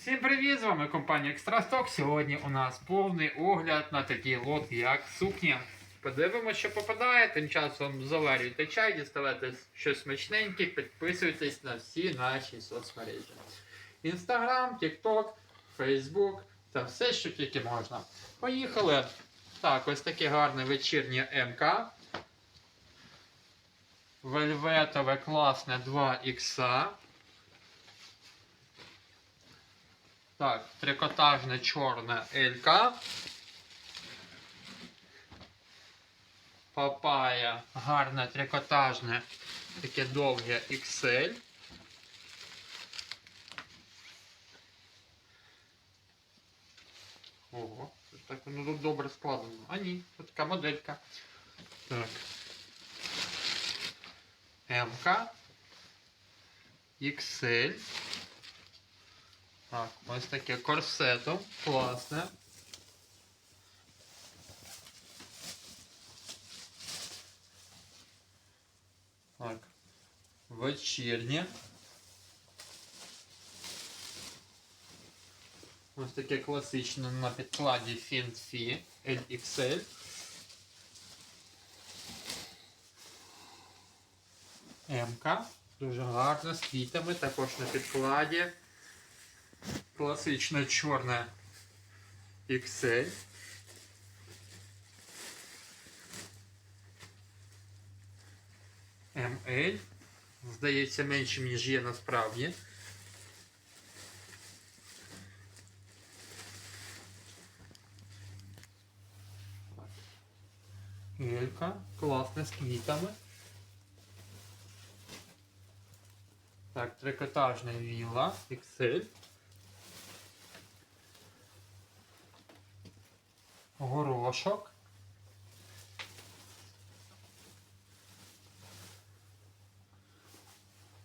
Всім привіт! З вами компанія Екстрасток. Сьогодні у нас повний огляд на такий лот, як сукня. Подивимося, що попадає. Тим часом заварюйте чай, діставайте щось смачненьке, підписуйтесь на всі наші соцмережі. Інстаграм, Тікток, Фейсбук та все, що тільки можна. Поїхали! Так, ось таке гарне вечірнє МК. Вельветове класне 2 х Так, трикотажне чорне Елька. Папая гарне трикотажне, таке довге XL. Ого, так воно тут добре складено. А ні, це така моделька. Так. МК. XL. Так, ось таке корсето. Класне. Так. Вечірнє. Ось таке класичне на підкладі Fenty LXL. МК. Дуже гарно, з квітами, також на підкладі. Класичне чорне XL. ML. Здається, меншим, ніж є насправді. Елька. Класне з квітами. Так, трикотажна віла XL. Горошок.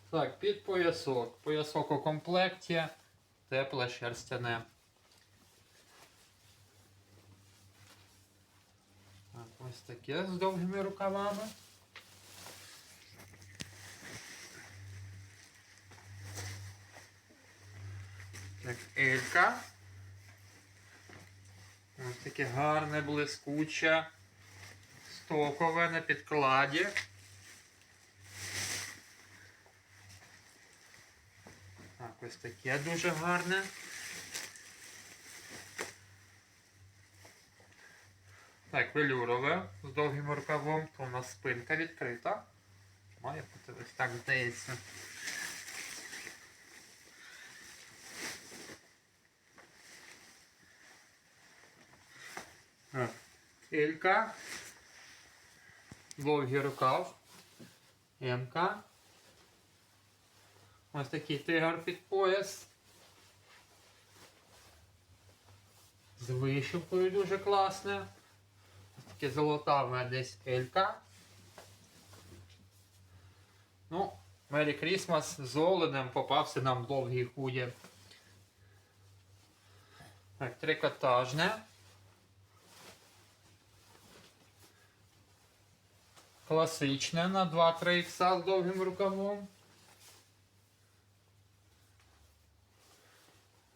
Так, під поясок. Поясок у комплекті. Тепле шерстяне. Так, ось таке з довгими рукавами. Так, Елька. Ось таке гарне, блискуче, стокове на підкладі. Так, ось таке дуже гарне. Так, велюрове з довгим рукавом, то у нас спинка відкрита. Має бути ось так здається. Елька. Довгий рукав. Емка. Ось такий тигр під пояс. З вишивкою дуже класне. Ось таке золотаве десь Елька. Ну, Мері Крісмас з оленем попався нам довгий худі. Так, трикотажне. Класичне на 2-3 ікса з довгим рукавом.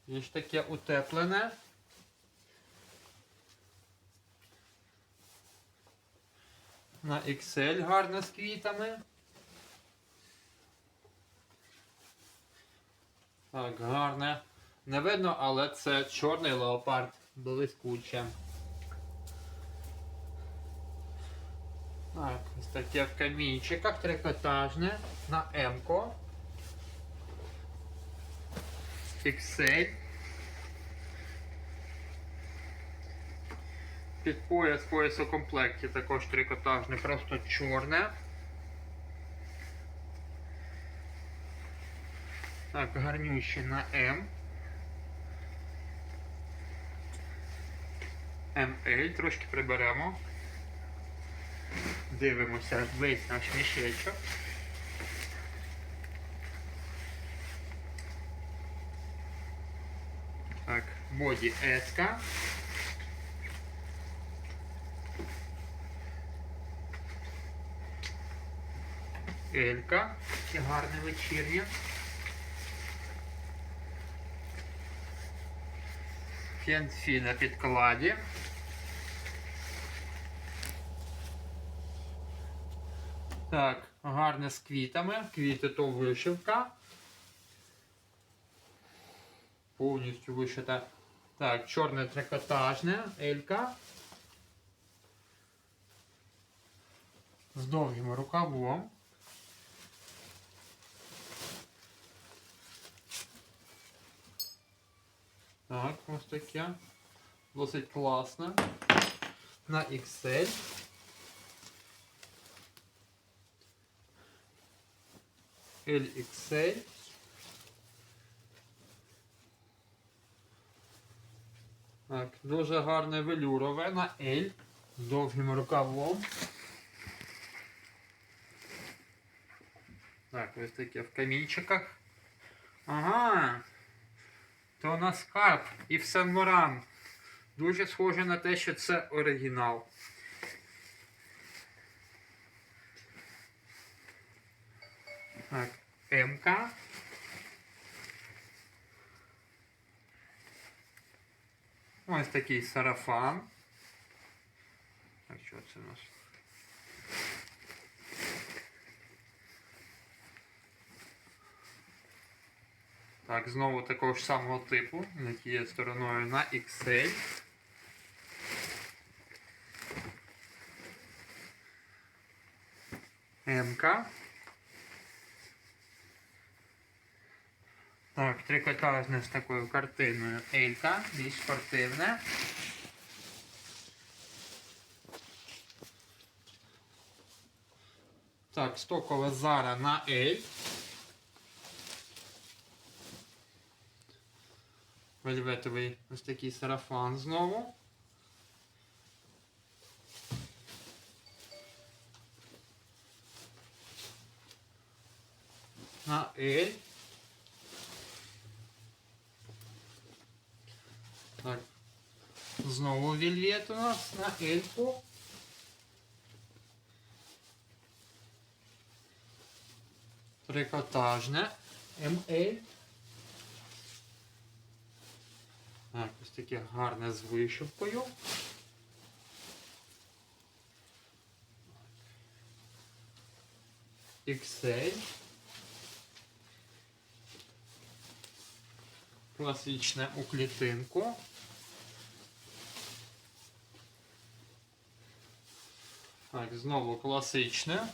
Є ж таке утеплене. На XL гарно з квітами. Так, гарне. Не видно, але це чорний леопард блискуче. Так, ось таке в камінчиках трикотажне на М-ко. XL. Під пояс пояс у комплекті також трикотажне, просто чорне. Так, гарнющий на М. ML, трошки приберемо. Дивимося весь наш мішечок. Так, боді еска. Елька. Таке гарне вечірнє. TNC на підкладі. Так, гарне з квітами. Квіти то вишивка. Повністю вишита. Так, чорне трикотажне, Елька. З довгим рукавом. Так, ось таке. Досить класно. На Excel. LXL. Так, дуже гарне велюрове на L з довгим рукавом. Так, ось таке в камінчиках. Ага. То на скарб і в Сен-Моран. Дуже схоже на те, що це оригінал. Так, МК. Ось такий сарафан. Так, що це у нас? Так, знову такого ж самого типу, на тією стороною на XL. МК. Так, трикотажне з такою картиною Елька, більш спортивне. Так, стокова Зара на Ель. Вельветовий ось такий сарафан знову. На Ель. Так. Знову вельвет у нас на Ельку. Трикотажне. МЛ. Так, ось таке гарне з вишивкою. XL. Класичне у клітинку. Так, знову класичне.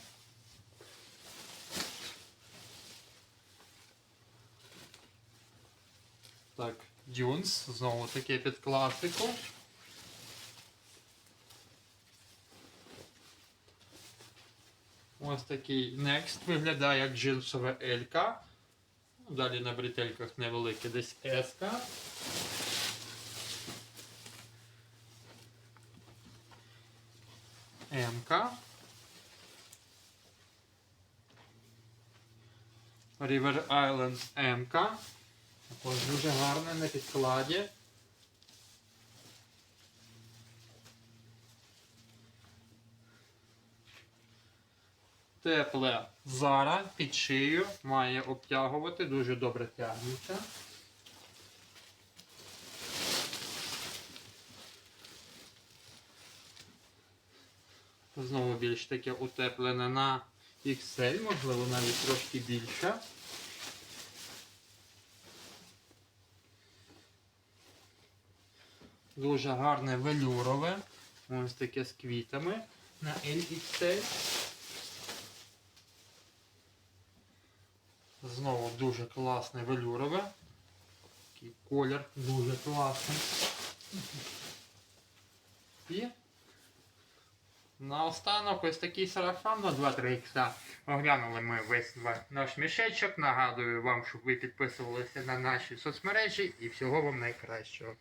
Так, Дюнс, знову таке під класику. Ось такий Next виглядає як джинсове Елька. Ну, Далі на бретельках невелике десь Еска. М-ка. River Island М-ка. Також дуже гарне на підкладі. Тепле зара під шию має обтягувати, дуже добре тягнеться. Знову більш таке утеплене на XL, можливо навіть трошки більше. Дуже гарне велюрове. Ось таке з квітами на LXL. Знову дуже класне велюрове. Такий колір дуже класний. І наостанок ось такий сарафан на 2-3 х Оглянули ми весь наш мішечок. Нагадую вам, щоб ви підписувалися на наші соцмережі і всього вам найкращого.